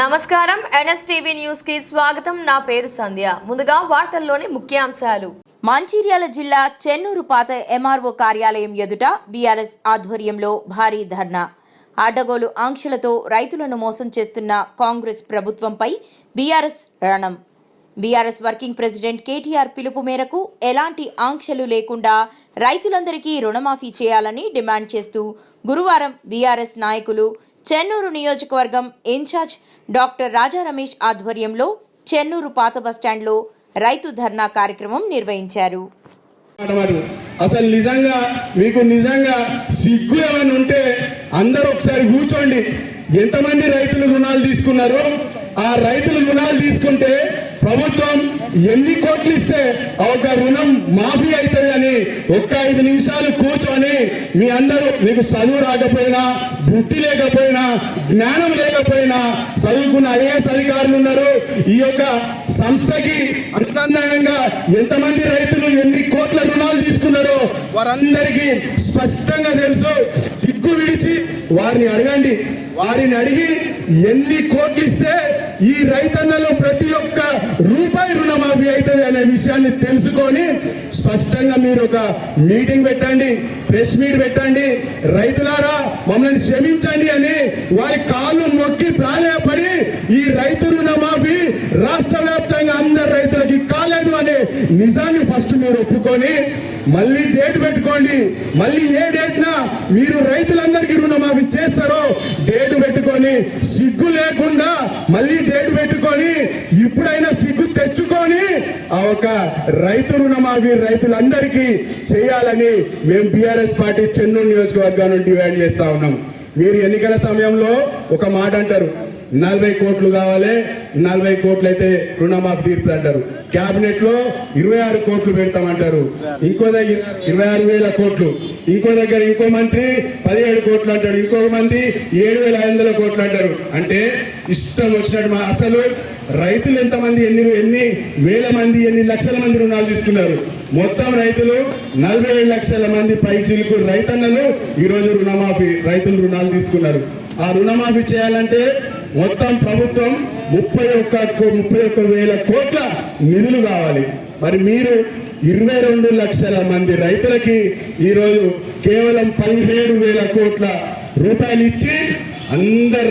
నమస్కారం. ఎన్ఎస్టీవీ న్యూస్కి స్వాగతం. నా పేరు సంధ్య. ముందుగా వార్తల్లోని ముఖ్యాంశాలు. మంచిర్యాల జిల్లా చెన్నూరు పాత ఎంఆర్ఓ కార్యాలయం ఎదుట బీఆర్ఎస్ ఆధ్వర్యంలో భారీ ధర్నా. అడ్డగోలు ఆంక్షలతో రైతులను మోసం చేస్తున్న కాంగ్రెస్ ప్రభుత్వంపై బీఆర్ఎస్ రణం. బీఆర్ఎస్ వర్కింగ్ ప్రెసిడెంట్ కేటీఆర్ పిలుపు మేరకు ఎలాంటి ఆంక్షలు లేకుండా రైతులందరికీ రుణమాఫీ చేయాలని డిమాండ్ చేస్తూ గురువారం బీఆర్ఎస్ నాయకులు చెన్నూరు నియోజకవర్గం ఇన్ఛార్జ్ డాక్టర్ రాజా రమేష్ ఆధ్వర్యంలో చెన్నూరు పాత బస్టాండ్లో రైతు ధర్నా కార్యక్రమం నిర్వహించారు. అసలు నిజంగా మీకు నిజంగా సిగ్గు ఏమైనా ఉంటే అందరూ ఒకసారి కూర్చోండి. ఎంతమంది రైతులు రుణాలు తీసుకున్నారు ఆ రైతులు రుణాలు తీసుకుంటే ప్రభుత్వం ఎన్ని కోట్లు ఇస్తే ఒక రుణం మాఫీ అవుతుంది అని ఒక్క ఐదు నిమిషాలు కూర్చొని మీ అందరూ మీకు చదువు రాకపోయినా బుద్ధి లేకపోయినా జ్ఞానం లేకపోయినా చదువుకున్న ఐఏఎస్ అధికారులు ఉన్నారు. ఈ యొక్క సంస్థకి అనుసంధానంగా ఎంతమంది రైతులు ఎన్ని కోట్ల రుణాలు తీసుకున్నారో వారందరికీ స్పష్టంగా తెలుసు. సిగ్గు విడిచి వారిని అడగండి. వారిని అడిగి ఎన్ని కోట్లు ఇస్తే ఈ రైతన్నలో ప్రతి ఒక్క రూపాయి రుణమాఫీ అవుతుంది అనే విషయాన్ని తెలుసుకొని స్పష్టంగా మీరు ఒక మీటింగ్ పెట్టండి ప్రెస్ మీట్ పెట్టండి. రైతులారా మమ్మల్ని క్షమించండి అని వారి కాళ్ళు మొక్కి ప్రాధాయపడి ఈ రైతు రుణమాఫీ రాష్ట్ర వ్యాప్తంగా అందరు రైతులకి కాలేదు అనే నిజాన్ని ఫస్ట్ మీరు ఒప్పుకొని మళ్ళీ డేట్ పెట్టుకోండి. మళ్ళీ ఏ డేట్న మీరు రైతులందరికీ రుణమాఫీ చేస్తారో డేట్ పెట్టుకొని సిగ్గు లేకుండా మళ్ళీ డేట్ పెట్టుకొని ఇప్పుడైనా సిగ్గు తెచ్చుకొని ఆ ఒక రైతు రుణమాఫీ రైతులందరికీ చేయాలని మేము బీఆర్ఎస్ పార్టీ చెన్నూరు నియోజకవర్గం నుండి డిమాండ్ చేస్తా ఉన్నాం. మీరు ఎన్నికల సమయంలో ఒక మాట అంటారు నలభై కోట్లు కావాలి నలభై కోట్లు అయితే రుణమాఫీ తీరుతుంది అంటారు క్యాబినెట్లో ఇరవై ఆరు కోట్లు పెడతామంటారు. ఇంకో దగ్గర ఇరవై ఆరు వేల కోట్లు. ఇంకో దగ్గర ఇంకో మంత్రి పదిహేడు కోట్లు అంటాడు. ఇంకో మంది ఏడు వేల ఐదు వందల కోట్లు అంటారు. అంటే ఇష్టం వచ్చినట్టు మా అసలు రైతులు ఎంతమంది ఎన్ని ఎన్ని వేల మంది ఎన్ని లక్షల మంది రుణాలు తీసుకున్నారు. మొత్తం రైతులు నలభై ఏడు లక్షల మంది పై చిలుకు రైతన్నలు ఈరోజు రుణమాఫీ రైతులు రుణాలు తీసుకున్నారు. ఆ రుణమాఫీ చేయాలంటే మొత్తం ప్రభుత్వం ముప్పై ఒక్క ముప్పై ఒక్క వేల కోట్ల నిధులు కావాలి. మరి మీరు ఇరవై రెండు లక్షల మంది రైతులకి ఈరోజు కేవలం పదిహేడు వేల కోట్ల రూపాయలు ఇచ్చి అందరు